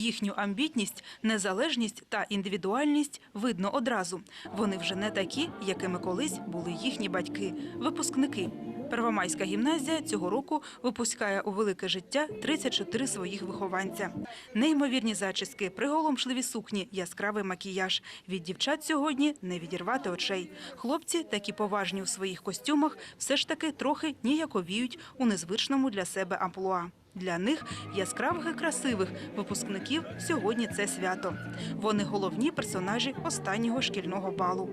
Їхню амбітність, незалежність та індивідуальність видно одразу. Вони вже не такі, якими колись були їхні батьки, випускники. Первомайська гімназія цього року випускає у велике життя 34 своїх вихованця. Неймовірні зачіски, приголомшливі сукні, яскравий макіяж. Від дівчат сьогодні не відірвати очей. Хлопці, такі поважні у своїх костюмах, все ж таки трохи ніяковіють у незвичному для себе амплуа. Для них, яскравих і красивих випускників, сьогодні це свято. Вони головні персонажі останнього шкільного балу.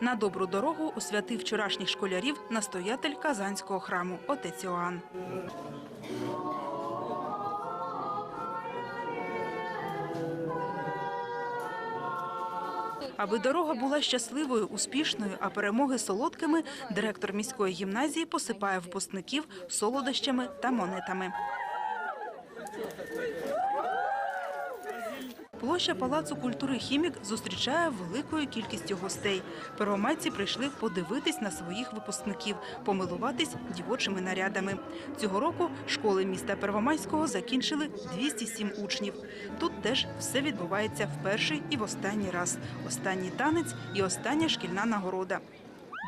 На добру дорогу освятив вчорашніх школярів настоятель Казанського храму отець Іоанн. Аби дорога була щасливою, успішною, а перемоги солодкими, директор міської гімназії посипає випускників солодощами та монетами. Площа Палацу культури «Хімік» зустрічає великою кількістю гостей. Первомайці прийшли подивитись на своїх випускників, помилуватись дівочими нарядами. Цього року школи міста Первомайського закінчили 207 учнів. Тут теж все відбувається в перший і в останній раз. Останній танець і остання шкільна нагорода.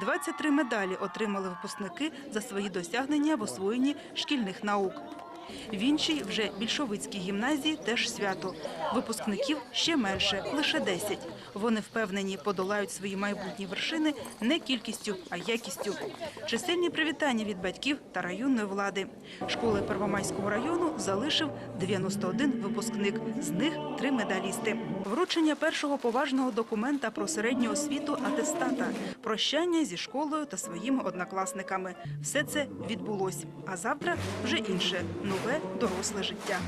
23 медалі отримали випускники за свої досягнення в освоєнні шкільних наук. В іншій, вже більшовицькій гімназії, теж свято. Випускників ще менше, лише 10. Вони впевнені, подолають свої майбутні вершини не кількістю, а якістю. Чисельні привітання від батьків та районної влади. Школи Первомайського району залишив 91 випускник, з них три медалісти. Вручення першого поважного документа про середню освіту атестата, прощання зі школою та своїми однокласниками. Все це відбулось. А завтра вже інше себе доросле життя.